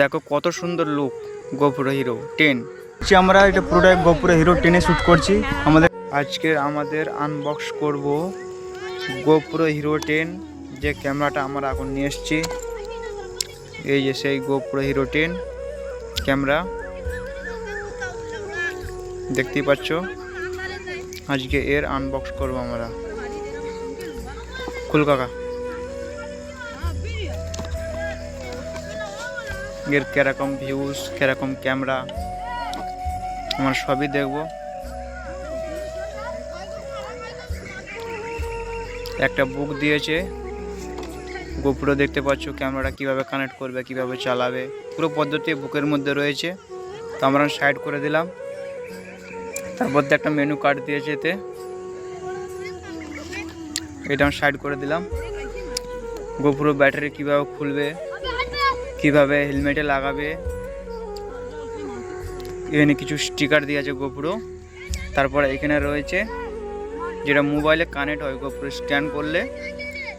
দেখো কত সুন্দর লুক গোপুরো হিরো টেন আমরা এটা পুরোটাই গোপুরে হিরো টেনে শ্যুট করছি আমাদের আজকের আমাদের আনবক্স করব গোপুরো হিরো টেন যে ক্যামেরাটা আমরা এখন নিয়ে এসেছি। এই যে সেই গোপুরো হিরো টেন ক্যামেরা দেখতেই পাচ্ছ? আজকে এর আনবক্স করব আমরা। খুল এর কীরকম ভিউজ কীরকম ক্যামেরা আমরা সবই দেখব। একটা বুক দিয়েছে গোপুরো দেখতে পাচ্ছ ক্যামেরাটা কীভাবে কানেক্ট করবে, কীভাবে চালাবে। পুরো পদ্ধতি বুকের মধ্যে রয়েছে। তো আমরা সাইড করে দিলাম। তারপর একটা মেনু কার্ড দিয়েছে এতে। এটা আমি সাইড করে দিলাম। গোপুরো ব্যাটারি কীভাবে খুলবে কীভাবে হেলমেটে লাগাবে? এখানে কিছু স্টিকার দিয়েছে গোপুরো তারপরে এখানে রয়েছে যেটা মোবাইলে কানেক্ট হয় গোপুরো স্ক্যান করলে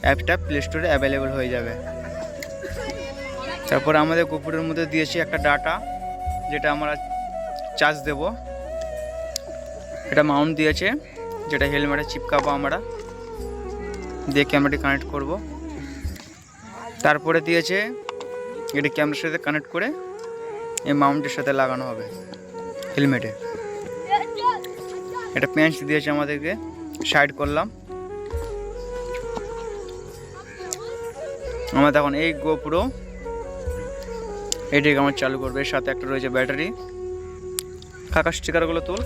অ্যাপটা প্লে স্টোরে অ্যাভেলেবেল হয়ে যাবে। তারপর আমাদের গোপুরের মধ্যে দিয়েছি একটা ডাটা যেটা আমরা চার্জ দেব। এটা মাউন্ট দিয়েছে, যেটা হেলমেটে চিপকাবো আমরা। দিয়ে ক্যামেরাটি কানেক্ট করব। তারপরে দিয়েছে এটা ক্যামেরার সাথে কানেক্ট করে এই মাউন্টের সাথে লাগানো হবে হেলমেটে। এটা পেন্স দিয়েছে আমাদেরকে সাইড করলাম। আমরা তখন এই গোপুরো এটিকে আমার চালু করবে। এর সাথে একটা রয়েছে ব্যাটারি। কাকা স্টিকারগুলো তুল।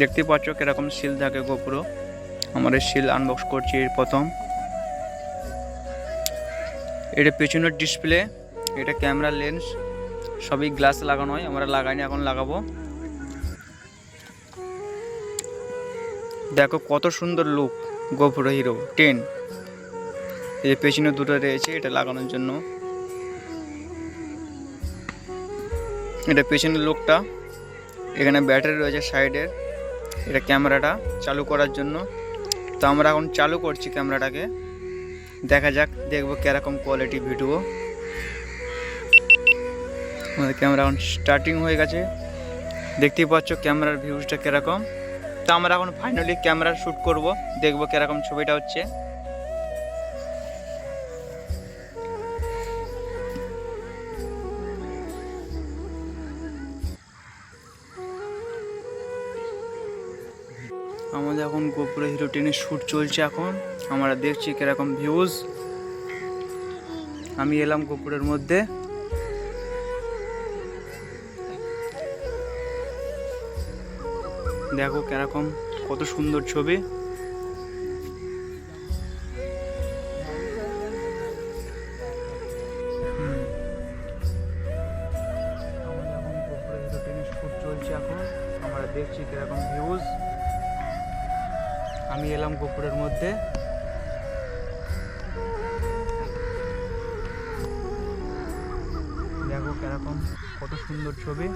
দেখতে পাচ্ছ কীরকম সিল থাকে গোপুরো এই সিল আনবক্স করছি এর প্রথম। এটা পেছনের ডিসপ্লে এটা ক্যামেরা লেন্স সবই গ্লাস লাগানো হয়, আমরা লাগাইনি, এখন লাগাবো। দেখো কত সুন্দর লুক গোপুরো হিরো টেন এই পেছনে দুটো রয়েছে, এটা লাগানোর জন্য। এটা পেছনের লুকটা এখানে ব্যাটারি রয়েছে সাইডের এটা ক্যামেরাটা চালু করার জন্য। তো আমরা এখন চালু করছি ক্যামেরাটাকে। দেখা যাক, দেখব কীরকম কোয়ালিটি ভিডিও আমাদের ক্যামেরা এখন স্টার্টিং হয়ে গেছে। দেখতেই পাচ্ছ ক্যামেরার ভিউজটা কীরকম। তো আমরা এখন ফাইনালি ক্যামেরা শ্যুট করব। দেখব কীরকম ছবিটা হচ্ছে। আমাদের এখন গোপুরে হিরো টেনের শ্যুট চলছে এখন। আমরা দেখছি কীরকম ভিউজ আমি এলাম গোপুরের মধ্যে। দেখো কীরকম, কত সুন্দর ছবি। চলছে এখন। আমরা দেখছি কীরকম ভিউজ আমি এলাম গোপুরের মধ্যে। দেখো কেরকম, কত সুন্দর ছবি।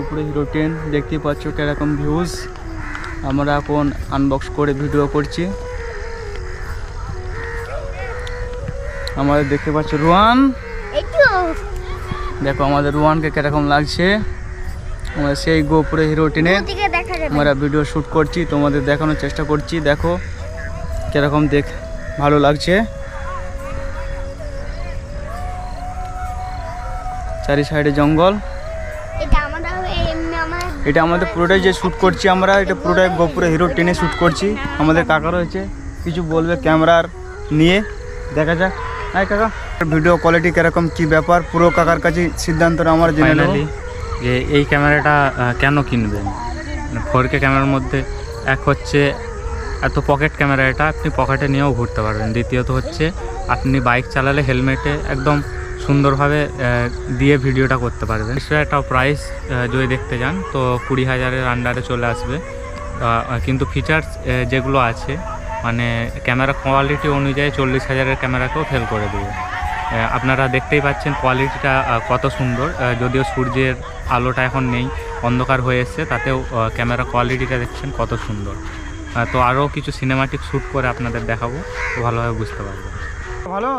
উপরে হিরো টেন দেখতেই পাচ্ছ কেরকম ভিউজ আমরা এখন আনবক্স করে ভিডিও করছি। আমাদের দেখতে পাচ্ছ রুয়ান। দেখো আমাদের রুয়ানকে কীরকম লাগছে। আমরা সেই গোপুরে হিরো টেনে আমরা ভিডিও শ্যুট করছি তোমাদের দেখানোর চেষ্টা করছি। দেখো কীরকম দেখ ভালো লাগছে। চারি সাইডে জঙ্গল। এটা আমাদের পুরোটাই যে শ্যুট করছি আমরা এটা পুরোটাই গোপুরে হিরো টেনে শ্যুট করছি। আমাদের কাকা রয়েছে কিছু বলবে ক্যামেরার নিয়ে দেখা যাক। হ্যাঁ কাকা। ভিডিও কোয়ালিটি কীরকম কি ব্যাপার? পুরো কাকার কাছে সিদ্ধান্তটা আমার জেনে নেব। যে এই ক্যামেরাটা কেন কিনবেন? ফোর কে ক্যামেরার মধ্যে এক হচ্ছে এত পকেট ক্যামেরা এটা আপনি পকেটে নিয়েও ঘুরতে পারবেন। দ্বিতীয়ত হচ্ছে আপনি বাইক চালালে হেলমেটে একদম সুন্দরভাবে দিয়ে ভিডিওটা করতে পারবেন। সেটা একটা প্রাইস যদি দেখতে যান তো কুড়ি হাজারের আন্ডারে চলে আসবে। কিন্তু ফিচার্স যেগুলো আছে মানে ক্যামেরা কোয়ালিটি অনুযায়ী চল্লিশ হাজারের ক্যামেরাকেও ফেল করে দেবে। আপনারা দেখতেই পাচ্ছেন কোয়ালিটিটা কত সুন্দর। যদিও সূর্যের আলোটা এখন নেই, অন্ধকার হয়ে এসছে, তাতেও ক্যামেরা কোয়ালিটিটা দেখছেন কত সুন্দর। তো আরও কিছু সিনেমাটিক শ্যুট করে আপনাদের দেখাবো, ভালোভাবে বুঝতে পারব ভালো?